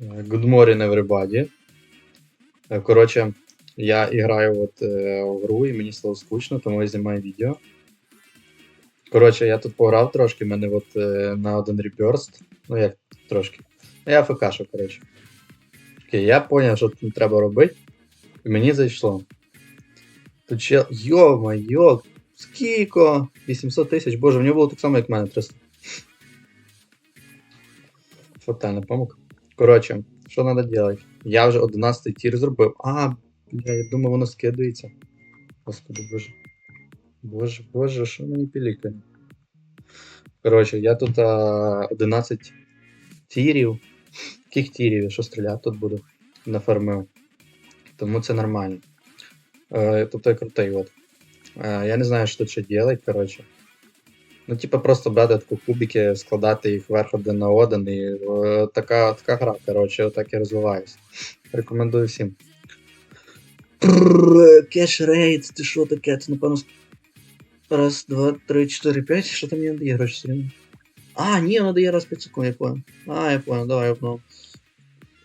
Good morning, everybody. Коротше, я граю от, е, в гру і мені стало скучно, тому я знімаю відео. Коротше, я тут пограв трошки, в мене от е, на один реберст. Ну як трошки. Ну, я ФКшу, коротше. Окей, я зрозумів, що тут треба робити. І мені зайшло. Тут ще. Йо-майо, скільки? 800 тисяч, боже, в нього було так само, як в мене 300. Фатальна помилка. Коротше, що треба робити? Я вже 11 тір зробив. А, бля, я думав, воно скидається. Господи боже. Боже, боже, що мені пілікає? Коротше, я тут а, 11 тірів. Яких тірів? Я що стріляти тут буду? Нафармив. Тому це нормально. Е, тобто я крутий, от. Е, я не знаю, що тут ще робити, коротше. Ну, типа, просто брати таку кубики, складати їх вверх один на один, і е, така, така гра, коротше, отак і розвиваюсь. Рекомендую всім. Кеш рейд, ти що таке? Це напевно. Раз, два, три, чотири, п'ять. Що там мені не дає гроші все? А, ні, воно дає раз 5 секунд, я понял. А, я понял, давай обнов.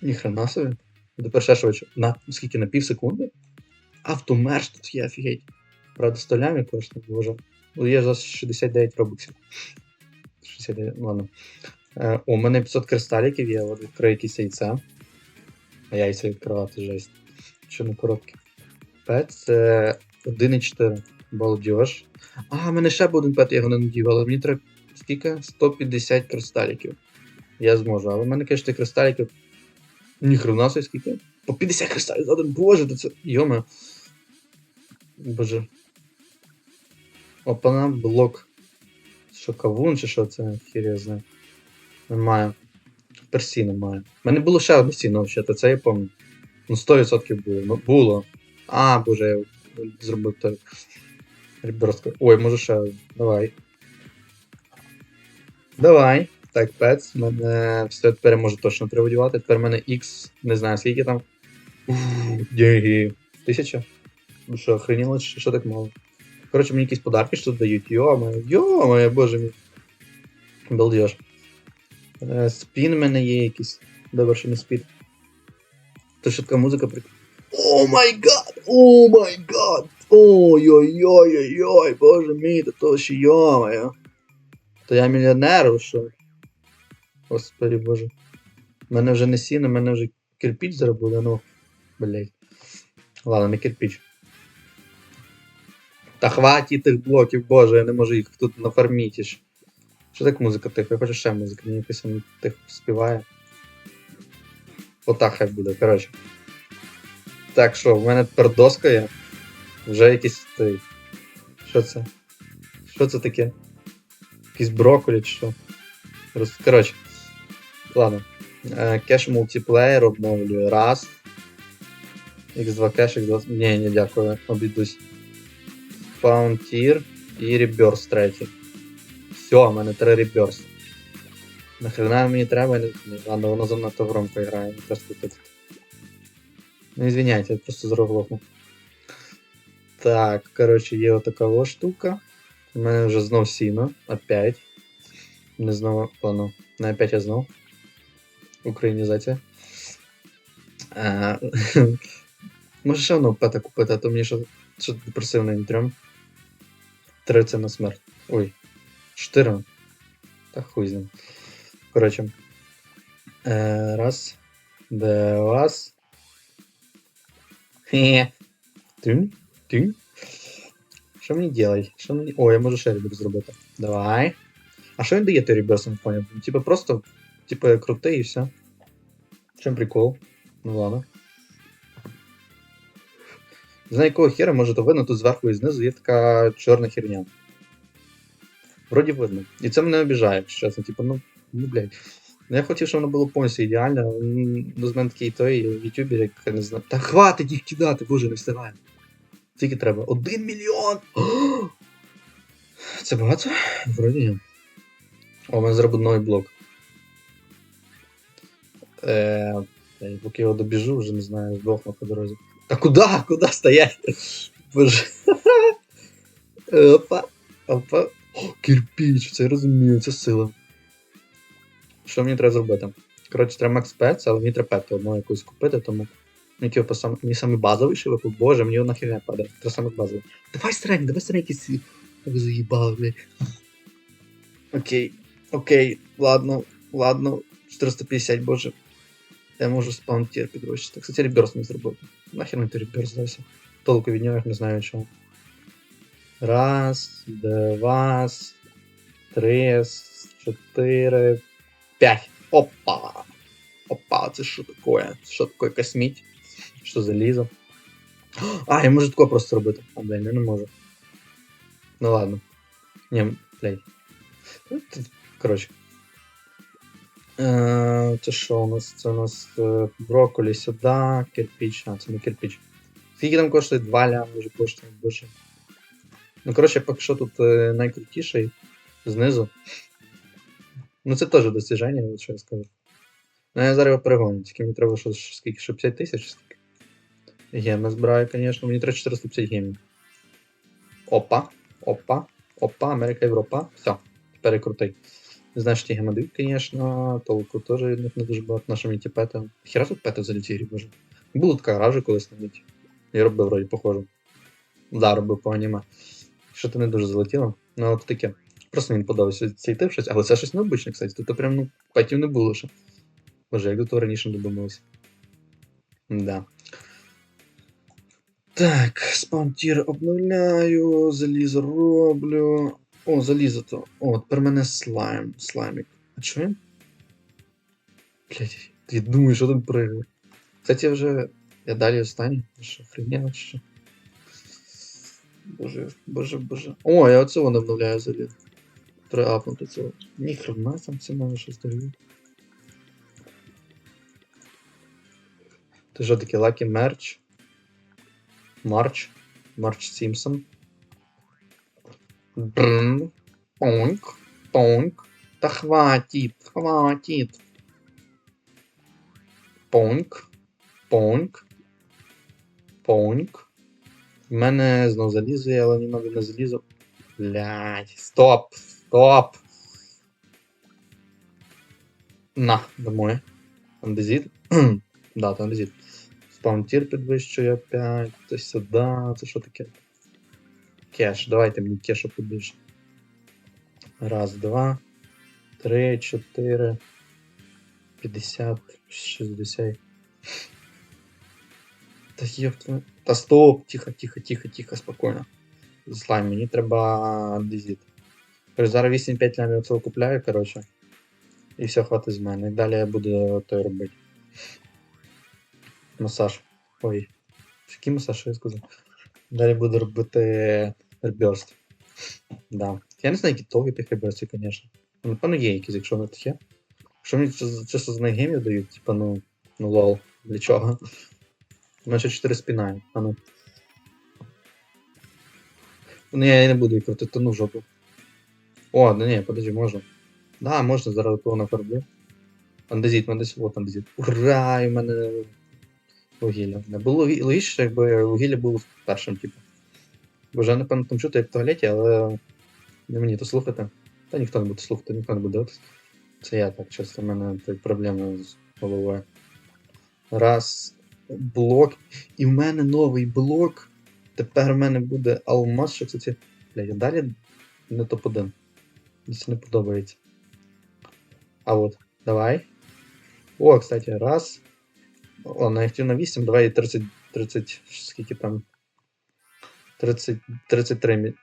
Ніхрена собі. Тепер ще швидше. На скільки на пів секунди? Автомерш тут є, офігеть. Правда, 100 лямів коштує, боже. Ну, є за 69 робоксів. 69, ладно. Е, у мене 500 кристаліків от відкрию якісь яйця. А яйця відкривати жесть. Що на коробки. 5 це 1,4. Балдеж. А, в мене ще був один пет, я його не надів, але мені треба скільки? 150 кристаліків. Я зможу, але в мене, конечно, кристаліків. Ніхрена собі скільки. По 50 кристалів за один, боже, це. Йоме. Боже. Опана, блок. Що кавун чи що це я знаю. Немає. Персі немає. У мене було ще одне сіно взагалі, це я пам'ятаю. Ну 100% було. Ну, було. А, боже, я зробив так. Реберстка. Ой, може ще. Давай. Давай. Так, пец. Мене все тепер я можу точно переводювати. Тепер в мене X, не знаю скільки там. Деньги. Тисяча? Ну що, охреніло, чи що так мало? Коротше, мені якісь подарки що дають. Йо-моє, йо-моє, боже мій. Балдеж. Е, Спін в мене є якийсь. Добре, що не спід. То що така музика прик. О май гад! О май гад! Ой-ой-ой-ой-ой, боже мій, то ще йо-моє. То я мільйонер, що? Господи боже. У мене вже не сіно, в мене вже кирпіч зараз ну. Блять. Ладно, не кирпіч. Та хватить тих блоків, боже, я не можу їх тут нафарміти. Що так музика тихо? Я хочу ще музика, мені якось вона тихо співає. Отак хай буде, коротше. Так що, в мене тепер доска є. Вже якийсь той. Що це? Що це таке? Якийсь брокколі чи що? Роз... Коротше. Ладно. Е, Кеш мультиплеєр обновлюю. Раз. X2 кеш, X2. Ні, ні, дякую, обійдусь. Фаунтір і реберс третій. Все, у мене три реберс. Нахрена мені треба, я не знаю. Ладно, воно занадто громко грає, не просто тут. Ну, извиняйте, я просто зароглохну. Так, коротше, є отака ось штука. У мене вже знов сіно. Опять. Не знову. Ладно, не опять я знов. Українізація. А, Може ще одного пета купити, а то мені що, що депресивне не трьом. Три це на смерть. Ой. Чотири. Та хуй з ним. Коротше. Е, раз. Два. Хе. Тюнь. Тюнь. Що мені делать? Що мені. О, я можу ще ребер зробити. Давай. А що він дає ти реберсом поняв? Типа просто. Типа крутий і все. В чому прикол? Ну ладно. Не якого хера, може то видно, тут зверху і знизу є така чорна херня. Вроді видно. І це мене обіжає, якщо чесно. Типу, ну, ну блядь. Ну, я хотів, щоб воно було повністю ідеально. М, Ну, з мене такий той в Ютубі, як не знаю. Та хватить їх кидати, боже, не встигаю. Скільки треба? Один мільйон! Це багато? Вроді ні. О, у мене зараз новий блок. Е, поки його добіжу, вже не знаю, здохну по дорозі. Та куди? Куди стоять? Боже. Опа. Опа. О, кирпіч, це я розумію, це сила. Що мені треба зробити? Коротше, треба Макс Пец, але мені треба пети одного якусь купити, тому. Мені типу, сам, мені саме базовий випав. Боже, мені нахер не падає. Треба саме базовий. Давай середній, давай середній якийсь. Так заїбав. Окей, окей, ладно, ладно. 450, боже. Я можу спаун тір підвищити. Кстати, реберс не зробив. Нахер той здався. Толку від нього, не знаю чого. Раз, два, три, чотири, п'ять. Опа! Опа, це що таке? Що таке косміть? Що залізо? А, я можу такого просто робити. А, блін, я не можу. Ну ладно. Не, блядь. Ну, тут, Коротше. Е, Це що у нас? Це у нас е, брокколі сюди, кирпич. А, це не кирпич. Скільки там коштує? 2 лями вже коштує більше. Ну, коротше, поки що тут е, найкрутіший знизу. Ну, це теж досяження, от що я скажу. Ну, я зараз його перегоню, тільки мені треба що, скільки, що 50 тисяч, скільки. Геми збираю, звісно, мені треба 450 гемів. Опа, опа, опа, Америка, Європа. Все, тепер крутий. Ті геми звісно, толку теж не дуже багато, ті пети. Хіра тут пети взагалі в цій грі, боже. Була така гра колись навіть. Я робив вроді похоже. Да, робив по аніме. Що то не дуже залетіло. Ну, от таке. Просто мені подобався цей тип щось, але це щось необичне, кстати. Тут прям ну, петів не було ще. Боже, як до того раніше не додумалося. Да. Так, спаунтір обновляю, залізо роблю. О, залізо то. О, тепер мене слайм. Слаймік. А чого він? Блять, я думаю, що там пригає. Кстати, я вже. Я далі останній. Що, чи що? Боже, боже, боже. О, я оцього не обновляю залізо. Треба апнути цього. Ні, хрена там ціна щось дає. Це що таке Lucky Merch? Марч. Марч Сімпсон. Бррм. Понк. Понк. Та хватит, хватит. Понк. Понк. Понк. В мене знов залізо, але немного не залізо. Блять, стоп, стоп. На, домой. Андезит. да, там андезит. Спаунтір підвищує опять. Це сюди. Це що таке? Кеш. Давайте мені кешу підвищу. Раз, два, три, чотири. 50, 60. Та ёб твою. Та стоп! Тихо, тихо, тихо, тихо, спокійно. Слайм, мені треба андезит. Короче, зараз 8-5 лямів цього купляю, коротше. І все хватить з мене. І далі я буду той робити. Масаж. Ой. Який масаж, що я сказав? Далі буду робити реберст. Да. Я не знаю, які толки тих реберстів, звісно. Ну, Напевно, є якісь, якщо не таке. Якщо мені чисто з них гемів дають, типа, ну, ну лол, для чого? Значить 4 спінаю. А ну. Ну, я не буду їх крутити, ну жопу. О, да ні, подожди, можна. Да, можна зараз того на кораблі. Андезіт, андезіт, от андезіт. Ура! І в мене вугілля. Не було логі- логічно, якби вугілля було першим, типу. Бо вже, напевно, там чути як в туалеті, але не мені то слухати. Та ніхто не буде слухати, ніхто не буде дивитися. Це я так часто в мене проблеми з головою. Раз. Блок. І в мене новий блок. Тепер в мене буде алмаз, що кстати. Бля, я далі не топ-1. Мені це не подобається. А от, давай. О, кстати, раз. О, на на 8, давай 30, 30, скільки там? 30, 33 мі...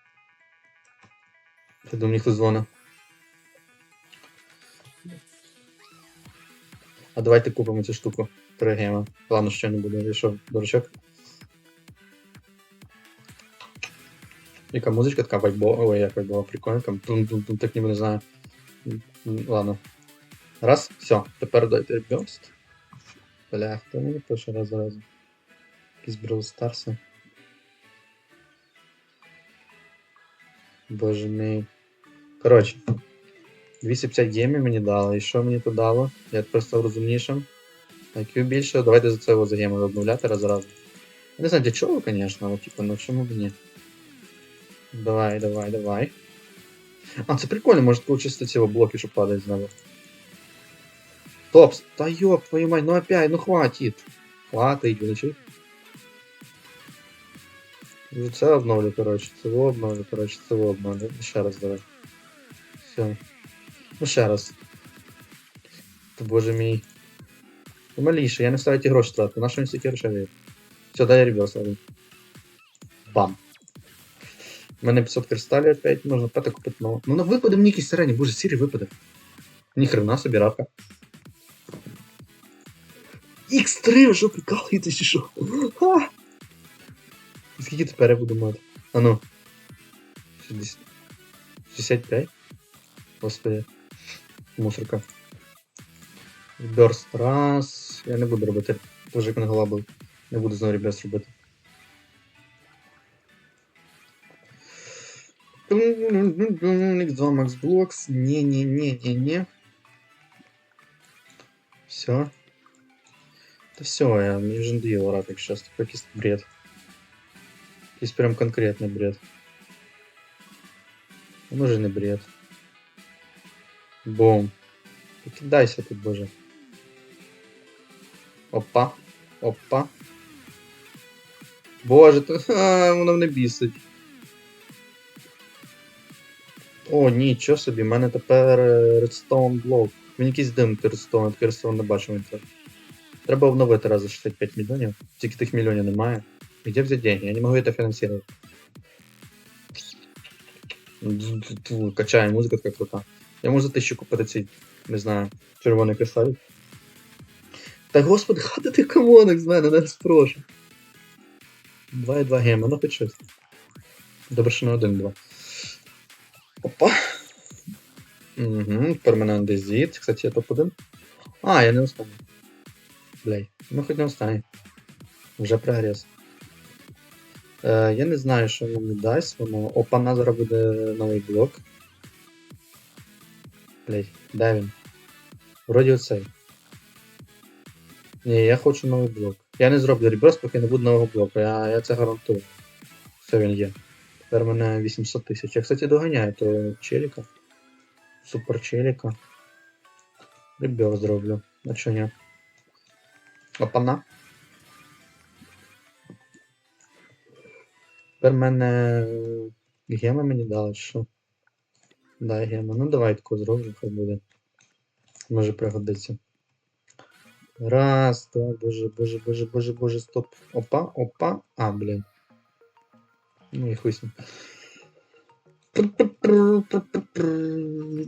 Я думаю, ніхто дзвонить. А давайте купимо цю штуку. Три гейма. Ладно, що не буде. Що, дурачок? Яка музичка така вайбова, ой, як вайбова, тун-тун-тун, так ніби не знаю. Ладно. Раз, все, тепер дайте реберст. Бля, хто мені пише раз за разом? Якісь Brawl Старси. Боже мій. Коротше. 250 гемів мені дало. І що мені то дало? Я тепер став розумнішим. IQ більше, давайте за це його за геми обновляти раз за разом. Я не знаю для чого, звісно, але типу, ну чому б ні. Давай, давай, давай. А, це прикольно, може почистити ці блоки, що падають з неба. Стоп! Та ёб твою мать, ну опять, ну хватит. Хватить, ви не чуєте? Вже Це обновлю, коротше, це обновлю, коротше, це обновлю. Ще раз давай. Все. Ну ще раз. Та боже мій. Ну маліше, я не вставлю ті гроші тратити. На що мені стільки грошей? Все, дай реверс ладно. Бам. У мене 500 кристалів опять, можна п'яти купити нового. Ну на випаде мені якісь середні, боже, сірі випаде. Ніхрена собі равка. X3, ви що прикалуєте чи що? Ха! Скільки тепер я буду мати? А ну. 60. 65? Господи. Мусорка. Берст раз. Я не буду робити. Мене голова була. Не буду знову ребес робити. X2 Max Blocks. Не-не-не-не-не. Все. Да все, я мне уже надоело рад, как сейчас. Якийсь бред. Есть прям конкретный бред. Он уже не бред. Бум. Покидайся тут, боже. Опа. Опа. Боже, то а, воно мене бісить. О, нічого собі, в мене тепер е, Redstone блок. Він якийсь дим Redstone, Redstone не бачив. Треба обновити раз за 65 мільйонів. Тільки тих мільйонів немає. Где взять деньги? Я не могу это финансировать. Качає музика така крута. Я можу за тисячу купити цей, не знаю, червоний кристаль. Та господи, хати ти комонок з мене, не спрошу. 2,2 гема, ну хоч щось. Добре, що не 1-2. Опа. Угу, перманент дезіт. Кстати, я топ-1. А, я не останній. Блей, ну хоч не останній. Вже прогрес. Е, я не знаю, що мені дасть воно. Опа, на зараз буде новий блок. Блей, де він? Вроді оцей. Ні, я хочу новий блок. Я не зроблю реброс, поки не буде нового блоку. Я, я це гарантую. Все він є. Тепер мене 800 тисяч. Я, кстати, доганяю то челіка. Супер челіка. Реброс зроблю. А чо ні? Опана. Тепер мене гема мені дали, чи що? Дай гема. Ну давай таку зроблю, хай буде. Може пригодиться. Раз, два, боже, боже, боже, боже, боже, стоп. Опа, опа. А, блін. Ну і хуй с.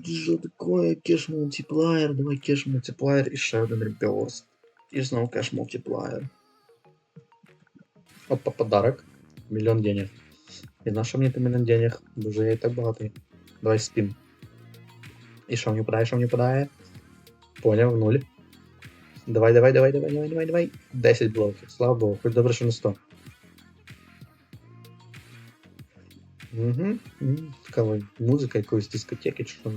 Що такое? Кеш мультиплеєр, давай кеш мультиплеєр і ще один реберс. І знову кеш мультиплеєр. Опа, подарок. Миллион денег. И на що мені ти мільйон денег? Боже, я і так багатий. Давай спін. І що мені подає, що мені подає? Поняв, нуль. Давай, давай, давай, давай, давай, давай, давай. 10 блоків. Слава Богу, хоч добре, що не 100. Угу. Цікава музика якоїсь дискотеки чи що.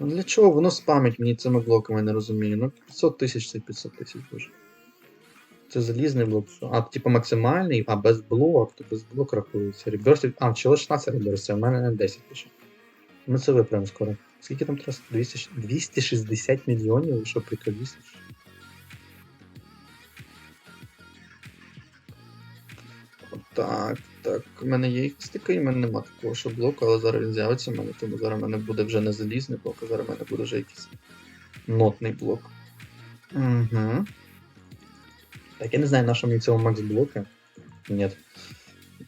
Ну для чого? Воно спамить мені цими блоками, я не розумію. Ну 500 тисяч це 500 тисяч, боже. Це залізний блок. А, типу максимальний, а без блок, то без блок рахується. Реберсів. А, чи 16 реберсів, у мене не 10 тисяч. Ми це виправимо скоро. Скільки там? 200, 260 мільйонів? Що приколіст? Так, так. У мене є якийсь такий, у мене нема такого що блоку, але зараз він з'явиться в мене, тому зараз в мене буде вже не залізний блок, а зараз в мене буде вже якийсь нотний блок. Угу. Так, я не знаю, на що мені цього макс блока. Ні.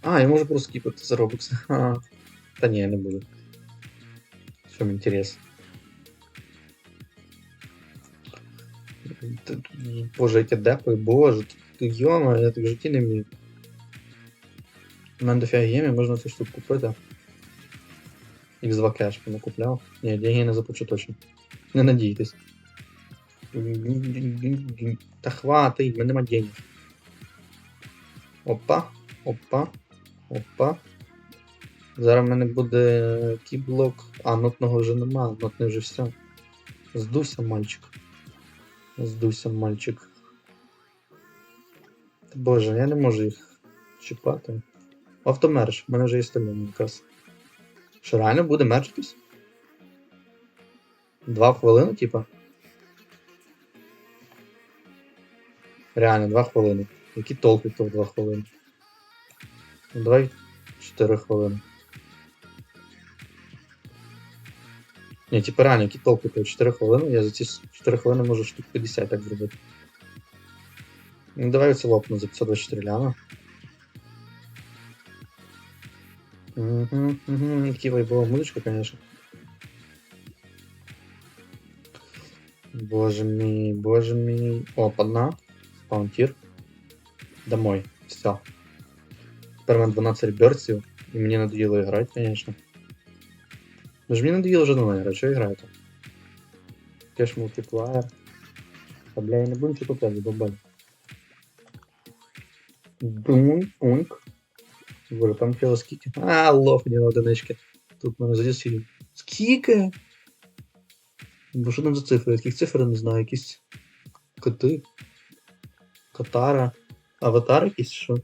А, я можу просто скіпати за Robux. Ха. Та ні, я не буду. Що мені інтересно. Т- Боже, яке депи, боже, ти йома, я так в житті не вмію. У мене дофіга гемі, можна цю штуку купити. X2 кеш понакупляв. Ні, деньги не заплачу точно. Не надійтесь. Та хватить, в мене нема денег. Опа, опа, опа. Зараз в мене буде кіблок. А, нотного вже нема, нотний вже все. Здуся, мальчик. Здуся, мальчик. Боже, я не можу їх чіпати. Автомерч, в мене вже є стальний якраз. Що реально буде мерчитись? Два хвилини, типа. Реально, два хвилини. Які толки то в два хвилини? Ну, давай 4 хвилини. Ні, типа реально, які толки то 4 хвилини, я за ці 4 хвилини можу штук 50 так зробити. Ну давай це лопну за 524 ляма. Угу, угу, які вайбова музичка, конечно. Боже мій, боже мій. О, одна. Паунтир. Домой. Все. Теперь на 12 берців. И мне надоело играть, конечно. Ну, Но же мне надоело уже давно играть, что играю-то. Кэш мультиплеер. А бля, я не будем что-то бабай. Бум, унк. Боже, там хотела скики. А, лов не на одиночке. Тут мене задісили. Скики? Ну, Бо що там за цифри? Яких цифр я не знаю, якісь коти. Катара. Аватар якийсь що?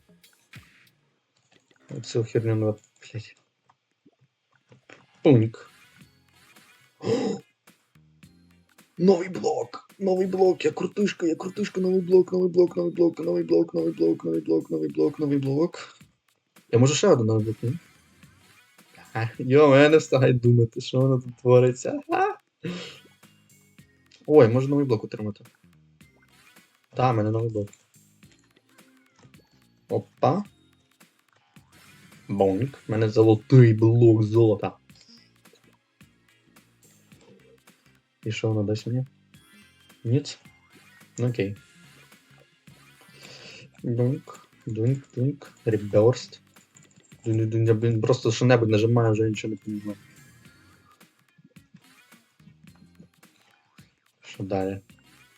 Оцю херню на. Блять. Пуньк. Новий блок! Новий блок! Я крутишка, я крутишка, новий блок, новий блок, новий блок, новий блок, новий блок, новий блок, новий блок, новий блок. Я можу ще один новий блок, ні? Йо, я не встигаю думати, що воно тут твориться. Ой, можу новий блок отримати. Та, мене новий блок. Опа. Бонк. У мене золотий блок золота. І що воно дасть мені? Ніц? Ну окей. Дунк, дунк, дунк, реберст. Дунк, дунк, я, блін, просто що-небудь нажимаю, вже нічого не понимаю. Що далі?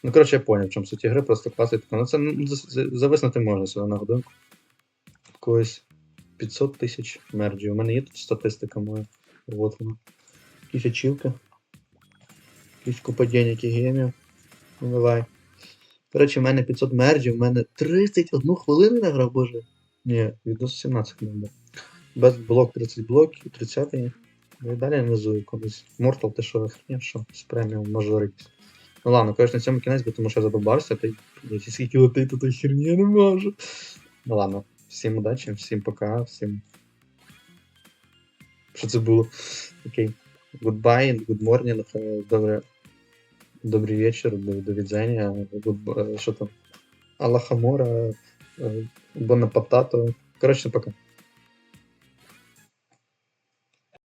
Ну, коротше, я поняв, в чому суть ігри, просто класить. Ну це ну, за- за- зависнути можна сюди на годинку. Когось 500 тисяч мерджів. У мене є тут статистика моя. Вот вона. Якісь очілки. Якісь купа денег і гемів. Ну давай. Коротше, в мене 500 мерджів, в мене 31 хвилину награв, боже. Ні, відносно 17 хвилин. Без блок 30 блоків, 30 і далі внизу якомусь. Мортал, ти що, хрня, що? З преміум мажоритіс. Ну ладно, конечно, на цьому кінець, бо тому що я задобався, та й скільки летить, то херні не можу. Ну ладно, всім удачі, всім пока, всім. Що це було? Окей. Goodbye, good morning, е, добре. Добрий вечір, до, до відзення. Good, е, що там? Аллахамора, Бонапатато. Коротше, пока.